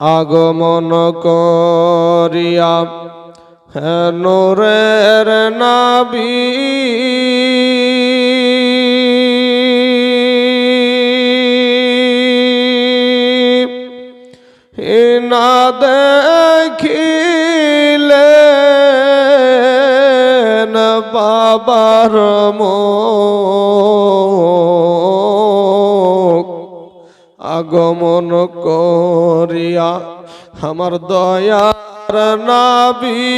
আগমন করিয়া নোরের নাবি। না দেখিলে বাবার মুখ আগমন করিয়া আমার দয়ার নাবি।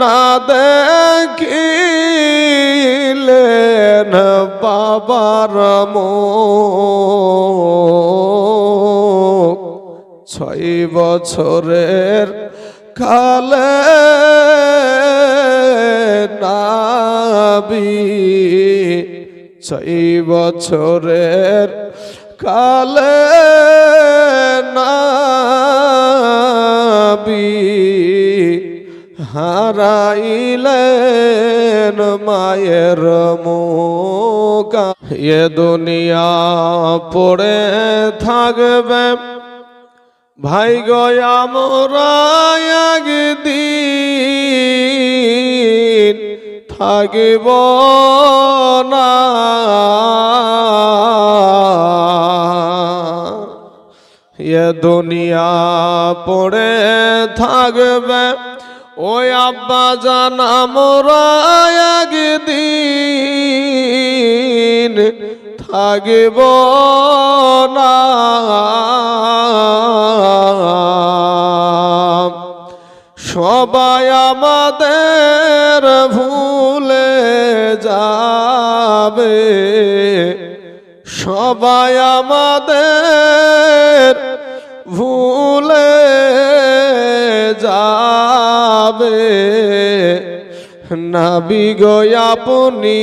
না দেখিলেন বাবার মুখ। ছয় বছরের কালে নাবি ছয় বছরের কালে নাবি হারাইলেন মায়ের মুকা এ দুনিয়া পড়ে থাকবে ভাই গয়া মোরা একদিন থাকিব না। এ দুনিয়া পড়ে থাকবে ওই আব্বা জানা একদিন থাকিব না। সবাই আমাদের ভুলে যাবে। সবাই আমাদের ভুলে নাবি আপনি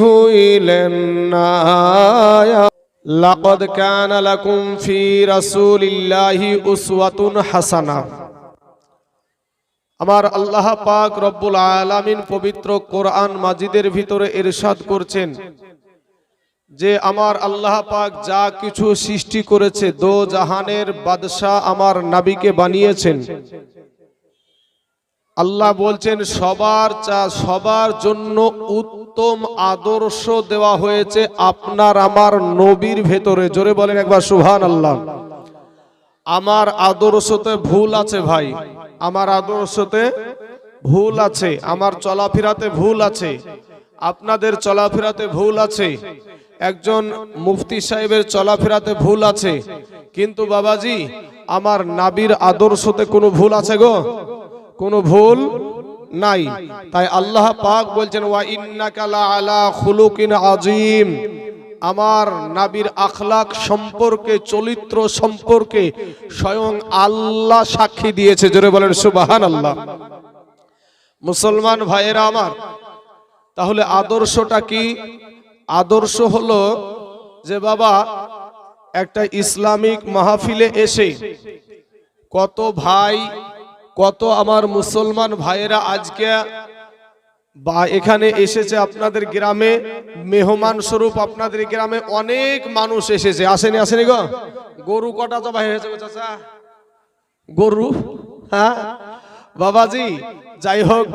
ভুইলেন না। লাকদ কানা লাকুম ফি রাসূলিল্লাহি উসওয়াতুন হাসানা। আমার আল্লাহ পাক রব্বুল আলামিন পবিত্র কোরআন মাজিদের ভিতরে ইরশাদ করছেন যে আমার আল্লাহ পাক যা কিছু সৃষ্টি করেছে দো জাহানের বাদশাহ আমার নাবিকে বানিয়েছেন। আল্লাহ বলছেন, সবার চা, সবার জন্য উত্তম আদর্শ দেওয়া হয়েছে আপনার আমার নবীর ভেতরে। জোরে বলেন একবার সুহান আল্লাহ আমার আদর্শতে ভুল আছে ভাই। আমার আদর্শতে ভুল আছে। আমার চলাফেরাতে ভুল আছে। আপনাদের চলাফেরাতে ভুল আছে। একজন মুফতি সাহেবের চলাফেরাতে ভুল আছে। কিন্তু বাবাজি, আমার নাবির আদর্শতে কোনো ভুল আছে গো? কোনো ভুল নাই। তাই আল্লাহ পাক বলছেন, ওয়া ইন্নাকা লা আলা খুলুকিন আজিম আমার নাবির আখলাক সম্পর্কে, চরিত্র সম্পর্কে স্বয়ং আল্লাহ সাক্ষী দিয়েছে। জোরে বলেন সুবাহান আল্লাহ মুসলমান ভাইয়েরা আমার, তাহলে আদর্শটা কি? আদর্শ হলো যে বাবা, একটা ইসলামিক মাহফিলে এসে কত ভাই কত আমার মুসলমান ভাইয়েরা আজকে বা এখানে এসেছে আপনাদের গ্রামে, মেহমান স্বরূপ আপনাদের গ্রামে অনেক মানুষ এসেছে। আসেনি আসেনি গো? গরু কটা জবাই হয়েছে গরু? হ্যাঁ? বাবাজি, যাই হোক,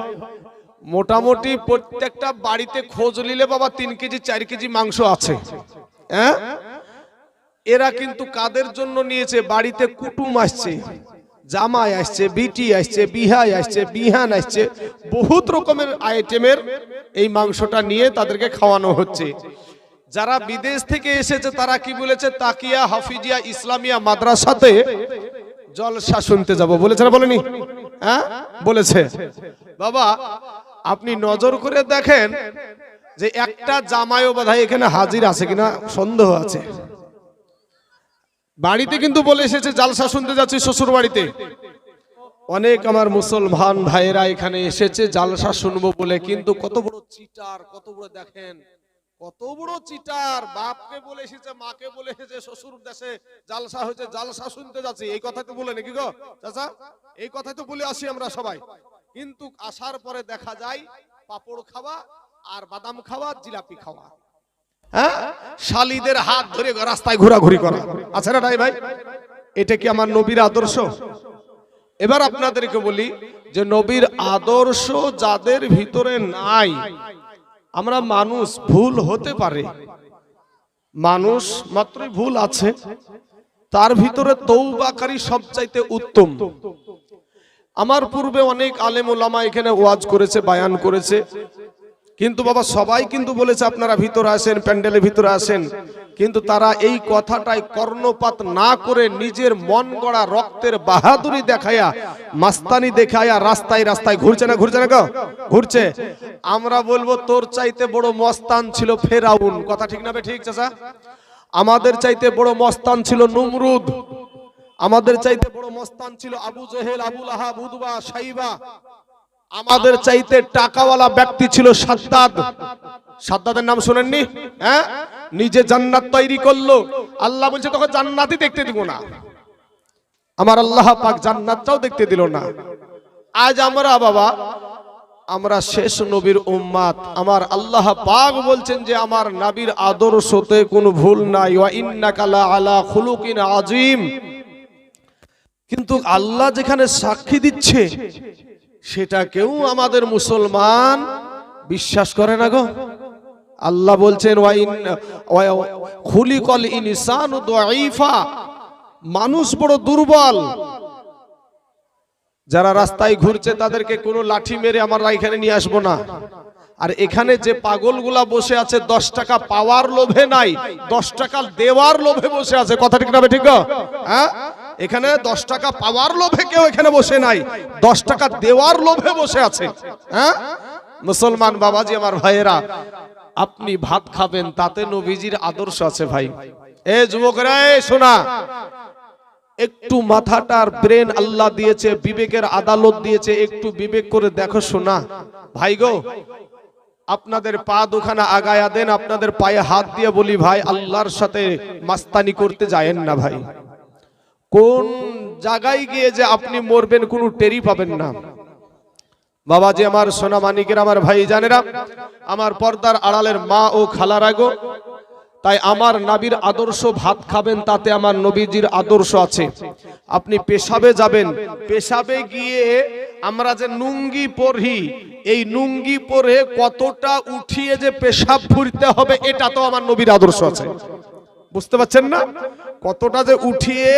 মোটামুটি প্রত্যেকটা বাড়িতে খোঁজ নিলে বাবা তিন কেজি, চার কেজি মাংস আছে। হ্যাঁ? এরা কিন্তু কাদের জন্য নিয়েছে? বাড়িতে কুটুম আসছে। জামাই আসছে, বিটি আসছে, বিহাই আসছে, বিহান আসছে, বহুত রকমের আইটেমের এই মাংসটা নিয়ে তাদেরকে খাওয়ানো হচ্ছে। যারা বিদেশ থেকে এসেছে, তারা কি বলেছে? তাকিয়া হাফিজিয়া ইসলামিয়া মাদ্রাসাতে জলসা শুনতে যাব। বলেছে না বলেনি? হ্যাঁ? বলেছে। বাবা, আপনি নজর করে দেখেন যে একটা জামাইও বোধহয় এখানে হাজির আছে কিনা, সন্দেহ আছে। বাড়িতে কিন্তু বলে এসেছে, জালসা শুনতে যাচ্ছি শ্বশুর বাড়িতে অনেক আমার মুসলমান ভাইয়েরা এখানে এসেছে, জালসা শুনব বলে, কিন্তু কত বড় চিটার, কত বড় দেখেন, কত বড় চিটার, বাপকে বলে এসেছে, মাকে বলে এসেছে, শ্বশুর দেশে জালসা হয়েছে, জালসা শুনতে যাচ্ছি। এই কথা তো বলে নাকি গো, চাচা? এই কথা তো বলে আসি আমরা সবাই। কিন্তু আসার পরে দেখা যায়, পাপড় খাওয়া আর বাদাম খাওয়া, জিলাপি খাওয়া। হ্যাঁ? শালিদের হাত ধরে রাস্তায় ঘোরাঘুরি করা। আছে না নাই ভাই? এটা কি আমার নবীর আদর্শ? এবার আপনাদেরকে বলি যে নবীর আদর্শ যাদের ভিতরে নাই, আমরা মানুষ ভুল হতে পারে। মানুষ মাত্রই ভুল আছে। তার ভিতরে তৌবাকারী সবচাইতে উত্তম। আমার পূর্বে অনেক আলেম ওলামা এখানে ওয়াজ করেছে, বায়ান করেছে। কিন্তু বাবা, সবাই কিন্তু বলেছে আপনারা ভিতরে আসেন, প্যান্ডেলের ভিতরে আসেন। কিন্তু তারা এই কথাটাই কর্ণপাত না করে নিজের মন গড়া রক্তের বাহাদুরি দেখায়া, মাস্তানি দেখায়া রাস্তায় রাস্তায় ঘুরছে না ঘুরছে না গো? ঘুরছে। আমরা বলব, তোর চাইতে বড় মস্তান ছিল ফেরাউন। কথা ঠিক না ঠিক, চাচা? আমাদের চাইতে বড় মস্তান ছিল নুমরুদ। আমাদের চাইতে বড় মস্তান ছিল আবু জেহেল, আবুল আহাব, উদবা, সাইবা। আমাদের চাইতে টাকাওয়ালা ব্যক্তি ছিল সাদ্দাদ। সাদ্দাদের নাম শুনেননি? হ্যাঁ? নিজে জান্নাত তৈরি করল। আল্লাহ বলছে, তোকে জান্নাতই দেখতে দিব না। আমার আল্লাহ পাক জান্নাতটাও দেখতে দিল না। আজ আমরা বাবা, আমরা শেষ নবীর উম্মাত আমার আল্লাহ পাক বলছেন যে, আমার নবীর আদর্শতে কোনো ভুল নাই। ওয়া ইন্নাকা লা আলা খুলুকিন আযীম। কিন্তু আল্লাহ যেখানে সাক্ষী দিচ্ছে সেটা কেউ আমাদের মুসলমান বিশ্বাস করে না গো। আল্লাহ বলছেন দাইফা মানুষ বড় দুর্বল। যারা রাস্তায় ঘুরছে, তাদেরকে কোনো লাঠি মেরে আমরা এখানে নিয়ে আসব না। আর এখানে যে পাগলগুলা বসে আছে, দশ টাকা পাওয়ার লোভে নাই, দশ টাকা দেওয়ার লোভে বসে আছে। কথা ঠিক না ঠিক হ্যাঁ? এখানে দশ টাকা পাওয়ার লোভে কেউ এখানে বসে নাই। দশ টাকা দেওয়ার লোভে বসে আছে। হ্যাঁ? মুসলমান বাবাজি, আমার ভাইয়েরা, আপনি ভাত খাবেন, তাতে নবীজির আদর্শ আছে ভাই। এ যুবকরা শোনা, একটু মাথাটার ব্রেন আল্লাহ দিয়েছে, বিবেকের আদালত দিয়েছে, একটু বিবেক করে দেখো শোনা। ভাই গো, আপনাদের পা দুখানা আগায়া দেন, আপনাদের পায়ে হাত দিয়ে বলি, ভাই, আল্লাহর সাথে মাস্তানি করতে যায়েন না ভাই। কোন জায়গায় গিয়ে যে আপনি মরবেন কোনো টেরি পাবেন না। বাবা যে আমার সোনা মানিকের, আমার ভাই জানেরা আমার পর্দার আড়ালের মা ও খালার আগো তাই আমার নাবির আদর্শ ভাত খাবেন, তাতে আমার নবীজির আদর্শ আছে। আপনি পেশাবে যাবেন, পেশাবে গিয়ে আমরা যে নুঙ্গি পরি এই নুঙ্গি পরে কতটা উঠিয়ে যে পেশাব ফুরতে হবে, এটা তো আমার নবীর আদর্শ আছে। বুঝতে পারছেন না? কতটা যে উঠিয়ে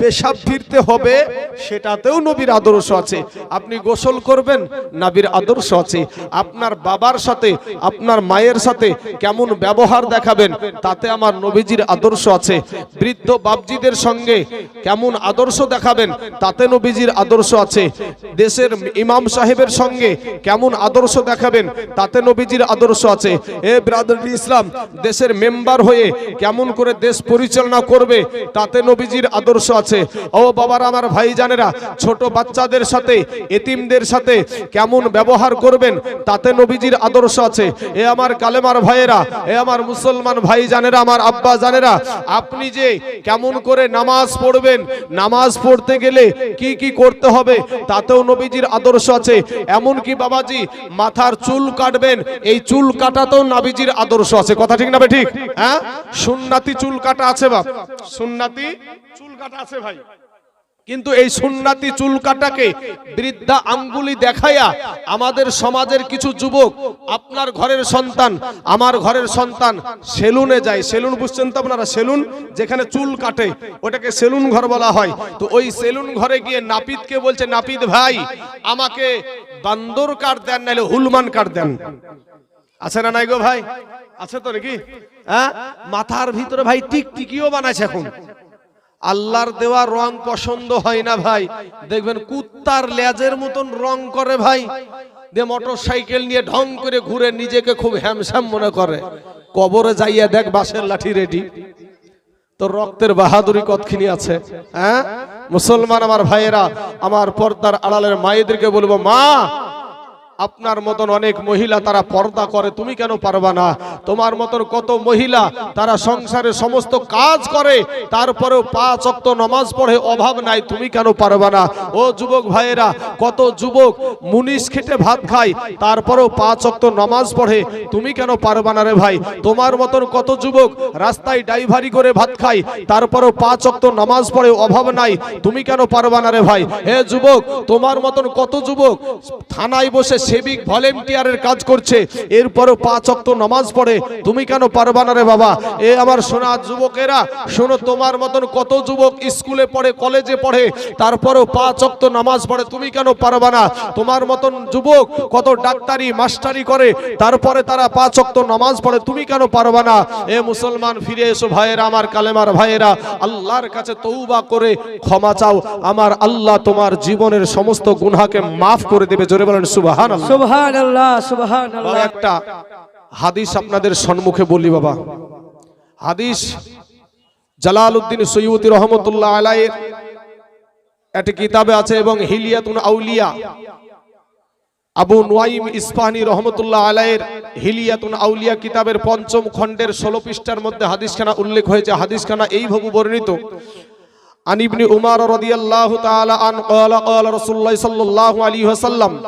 পেশাব ফিরতে হবে, সেটাতেও নবীর আদর্শ আছে। আপনি গোসল করবেন, নাবির আদর্শ আছে। আপনার বাবার সাথে, আপনার মায়ের সাথে কেমন ব্যবহার দেখাবেন, তাতে আমার নবীজির আদর্শ আছে। বৃদ্ধ বাবজিদের সঙ্গে কেমন আদর্শ দেখাবেন, তাতে নবীজির আদর্শ আছে। দেশের ইমাম সাহেবের সঙ্গে কেমন আদর্শ দেখাবেন, তাতে নবীজির আদর্শ আছে। এ ব্রাদার ইসলাম, দেশের মেম্বার হয়ে কেমন করে দেশ পরিচালনা করবে তাতে নবীজির আদর্শ আছে। ও বাবার, আমার ভাই জানেরা ছোট বাচ্চাদের সাথে, এতিমদের সাথে কেমন ব্যবহার করবেন, তাতে নবীজির আদর্শ আছে। এ আমার কালেমার ভাইয়েরা, এ আমার মুসলমান ভাই জানেরা আমার আব্বা জানেরা, আপনি যে কেমন করে নামাজ পড়বেন, নামাজ পড়তে গেলে কি কি করতে হবে, তাতেও নবীজির আদর্শ আছে। এমন কি বাবাজি, মাথার চুল কাটবেন, এই চুল কাটাতেও নাবিজির আদর্শ আছে। কথা ঠিক না ঠিক? হ্যাঁ? সুন্নাতি চুল কাটা আছে বাপ। সুন্নাতি চুল কাটা আছে ভাই। কিন্তু এই সুন্নাতি চুল কাটাকে বৃদ্ধা আঙ্গুলি দেখাইয়া আমাদের সমাজের কিছু যুবক, আপনার ঘরের সন্তান, আমার ঘরের সন্তান, সেলুনে যায়। সেলুন বুঝছেন তো আপনারা? সেলুন যেখানে চুল কাটে, ওটাকে সেলুন ঘর বলা হয়। তো ওই সেলুন ঘরে গিয়ে নাপিতকে বলছে, নাপিত ভাই, আমাকে বান্দর কাট দেন, নাহলে হুলমান কাট দেন। আছে না নাই গো ভাই? আছে তো নাকি? হ্যাঁ? মাথার ভিতরে ভাই টিকটিকিও বানাইছে এখন। আল্লাহর দেওয়া রং পছন্দ হয় না ভাই। দেখবেন কুত্তার লেজের মতন রং করে ভাই। দিয়ে মোটর সাইকেল নিয়ে ঢং করে ঘুরে নিজেকে খুব হ্যামস্যাম মনে করে। কবরে যাইয়া দেখ বাঁশের লাঠি রেডি তো রক্তের বাহাদুরি কতখানি আছে হ্যাঁ? মুসলমান আমার ভাইয়েরা, আমার পর্দার আড়ালের মায়েদেরকে বলব, মা আপনার মতন অনেক মহিলা তারা পর্দা করে, তুমি কেন পারবা না? তোমার মতন কত মহিলা তারা সংসারে সমস্ত কাজ করে, তারপরেও পাঁচ অক্ত নমাজ পড়ে অভাব নাই, তুমি কেন পারবা না? ও যুবক ভাইয়েরা, কত যুবক মুনিশ খেটে ভাত খায়, তারপরেও পাঁচ অক্ত নমাজ পড়ে, তুমি কেন পারবা না রে ভাই? তোমার মতন কত যুবক রাস্তায় ড্রাইভারি করে ভাত খায়, তারপরেও পাঁচ অক্ত নামাজ পড়ে অভাব নাই, তুমি কেন পারবা না রে ভাই? হে যুবক, তোমার মতন কত যুবক থানায় বসে সেবিক ভলেন্টিয়ারের কাজ করছে। এরপরও পাঁচ অক্ত নামাজ পড়ে। তুমি কেন পারবা না রে বাবা? এ আমার শোনা যুবকেরা, শোনো তোমার মতন কত যুবক স্কুলে পড়ে, কলেজে পড়ে, তারপরেও পাঁচ অক্ত নামাজ পড়ে, তুমি কেন পারবা না? তোমার মতন যুবক কত ডাক্তারি, মাস্টারি করে, তারপরে তারা পাঁচ অক্ত নামাজ পড়ে, তুমি কেন পারবা না? এ মুসলমান, ফিরে এসো ভাইয়েরা, আমার কালেমার ভাইয়েরা। আল্লাহর কাছে তৌবা করে ক্ষমা চাও। আমার আল্লাহ তোমার জীবনের সমস্ত গুনহাকে মাফ করে দেবে। জোরে বলেন সুবাহান সুবহান আল্লাহ সুবহান একটা হাদিস আপনাদের সম্মুখে বলি বাবা। হাদিস জালাল উদ্দিন সৈয়দি রহমতুল্লাহ আলাইয়ের একটি কিতাবে আছে এবং হিলিয়াতুন আউলিয়া। আবু নোয়াইম ইসফাহানি রহমতুল্লাহ আলাইয়ের হিলিয়াতুন আউলিয়া কিতাবের পঞ্চম খণ্ডের ষোলো পৃষ্ঠার মধ্যে হাদিসখানা উল্লেখ হয়েছে। হাদিসখানা এইভাবে বর্ণিত عن ابن عمر رضي الله تعالى عنه قال قال رسول الله صلى الله عليه وسلم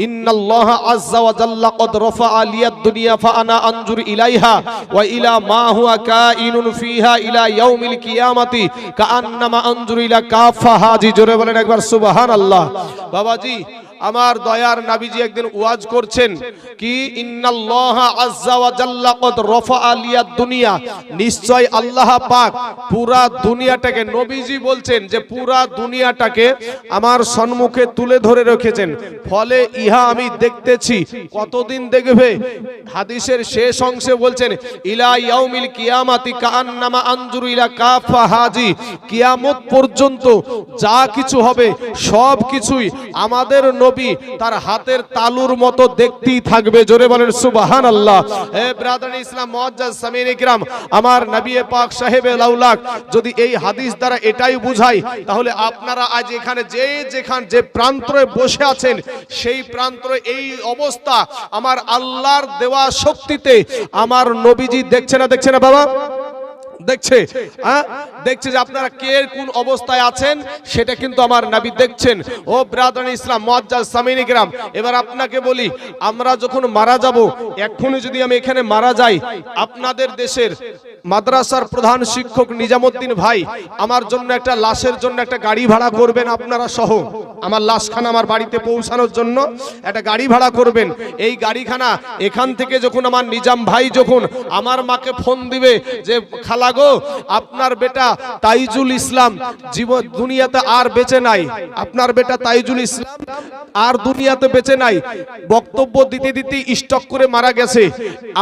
إن الله عز وجل قد رفع لي الدنيا فأنا أنظر إليها وإلى ما هو كائن فيها إلى يوم القيامة كأنما أنظر إلى كافة هذه جرب لنا سبحان الله بابا جي আমার দয়ার নাবিজি একদিন ওয়াজ করছেন কি দুনিয়া। নিশ্চয় আল্লাহ পাক পুরা দুনিয়াটাকে নবীজি বলছেন যে পুরা দুনিয়াটাকে আমার সম্মুখে তুলে ধরে রেখেছেন। ফলে ইহা আমি দেখতেছি। কতদিন দেখবে? হাদিসের শেষ অংশে বলছেন, ইলা ইয়াউমিল কিয়ামাতি কাআন্নামা আনজুরু ইলা কাফা হাজি। কিয়ামত পর্যন্ত যা কিছু হবে সব কিছুই আমাদের নবী তার হাতের তালুর মতো দেখতেই থাকবে। জোরে বলেন সুবাহান আল্লাহ হে ব্রাদার ইসলাম মুআজ্জাজ সামিন ইকরাম, আমার নবী পাক সাহেবে লাউলাক, যদি এই হাদিস দ্বারা এটাই বুঝাই, তাহলে আপনারা আজ এখানে যে যেখান যে প্রান্তরে বসে আছেন, সেই প্রান্তরে এই অবস্থা, আমার আল্লাহর দেওয়া শক্তিতে, আমার নবীজি দেখছে না দেখছে না, বাবা? দেখছে? দেখছে যে আপনারা কে, কোন অবস্থায় আছেন? সেটা কিন্তু আমার নাবি দেখছেন। ও ব্রাদান ইসলাম মুআজ্জাজ সামিনী গ্রাম, এবার আপনাকে বলি, আমরা যখন মারা যাব এখনই যদি আমি এখানে মারা যাই, আপনাদের দেশের মাদ্রাসার প্রধান শিক্ষক নিজামুদ্দিন ভাই আমার জন্য একটা লাশের জন্য একটা গাড়ি ভাড়া করবেন আপনারা সহ। আমার লাশখানা আমার বাড়িতে পৌঁছানোর জন্য একটা গাড়ি ভাড়া করবেন। এই গাড়িখানা এখান থেকে যখন আমার নিজাম ভাই যখন আমার মাকে ফোন দিবে যে, খালা গো আপনার বেটা তাইজুল ইসলাম জীবন দুনিয়াতে আর বেঁচে নাই। আপনার বেটা তাইজুল ইসলাম আর দুনিয়াতে বেঁচে নাই। বক্তব্য দিতে দিতে স্টক করে মারা গেছে।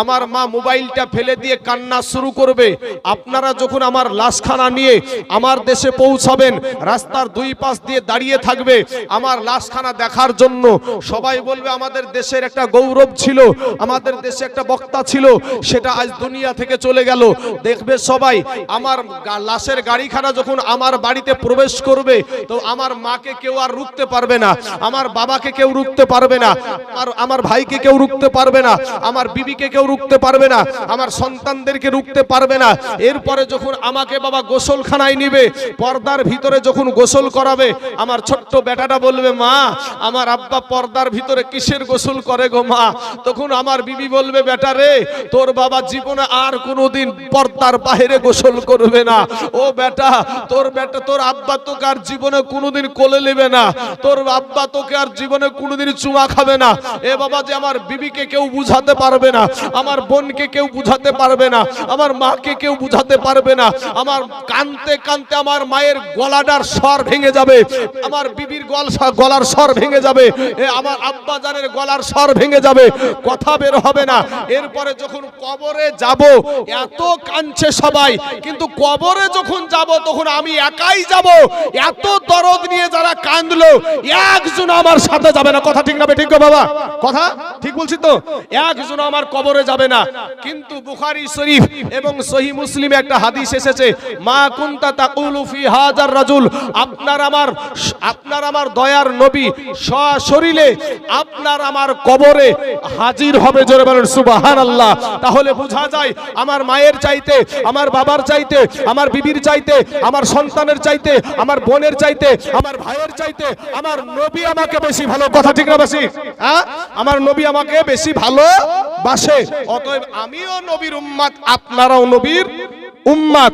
আমার মা মোবাইলটা ফেলে দিয়ে কান্না শুরু করবে। আপনারা যখন আমার লাশখানা নিয়ে আমার দেশে পৌঁছাবেন, রাস্তার দুই পাশ দিয়ে দাঁড়িয়ে থাকবে আমার লাশখানা দেখার জন্য। সবাই বলবে, আমাদের দেশের একটা গৌরব ছিল, আমাদের দেশে একটা বক্তা ছিল, সেটা আজ দুনিয়া থেকে চলে গেল। দেখবে সবাই আমার লাশের গাড়িখানা যখন আমার বাড়িতে প্রবেশ করবে, তো আমার মাকে কেউ আর রুখতে পারবে না, আমার বাবাকে কেউ রুখতে পারবে না আর আমার ভাইকে কেউ রুখতে পারবে না, আমার বিবিকে কেউ রুখতে পারবে না, আমার সন্তানদেরকে রুখতে পারবে না। এরপরে যখন আমাকে বাবা গোসলখানায় নিবে, পর্দার ভিতরে যখন গোসল করাবে, আমার ছোট্ট বেটাটা বলবে, মা, আমার আব্বা পর্দার ভিতরে কিসের গোসল করে গো মা? তখন আমার বিবি বলবে, বেটা রে, তোর বাবা জীবনে আর কোনোদিন পর্দার বাইরে গোসল করবে না। ও বেটা, তোর বেটা, তোর আব্বা তোকে আর জীবনে কোনোদিন কোলে নেবে না। তোর আব্বা তোকে আর জীবনে কোনোদিন চুমা খাবে না। এ বাবা যে আমার বিবিকে কেউ বুঝাতে পারবে না, আমার বোনকে কেউ বুঝাতে পারবে না, আমার মাকে কেউ বুঝাতে পারবে না, আমার কানতে কানতে আমার মায়ের গলাটার স্বর ভেঙে যাবে, আমার বিবির গল গলার স্বর ভেঙে যাবে, এ আমার আব্বা জানের গলার স্বর ভেঙে যাবে, কথা বের হবে না। এরপরে যখন কবরে যাব, এত কাঁদছে সবাই, কিন্তু কবরে যখন যাব, তখন আমি একাই যাব। এত দরদ নিয়ে যারা কাঁদলো, একজন আমার সাথে যাবে না। কথা ঠিক না ঠিক বাবা? কথা ঠিক বলছি তো? একজন আমার কবরে যাবে না। কিন্তু বুখারী শরীফ এবং সহি মুসলিমে একটা হাদিস এসেছে, মা কুনতা তাকুলু ফি হাজার রাজুল। আপনার আমার আপনার আমার আমার দয়ার নবী সশরীরে আপনার আমার কবরে হাজির হবে জোরে বলেন সুবাহান আল্লাহ তাহলে বোঝা যায়, আমার মায়ের চাইতে আমার বাবার চাইতে, আমার বিবির চাইতে, আমার সন্তানের চাইতে, আমার বোনের চাইতে, আমার ভাইয়ের চাইতে, আমার নবী আমাকে বেশি ভালো, কথা ঠিক না বেশি? হ্যাঁ? আমার নবী আমাকে বেশি ভালো বাসে অতএব আমিও নবীর উম্মাদ, আপনারাও নবীর উম্মাদ।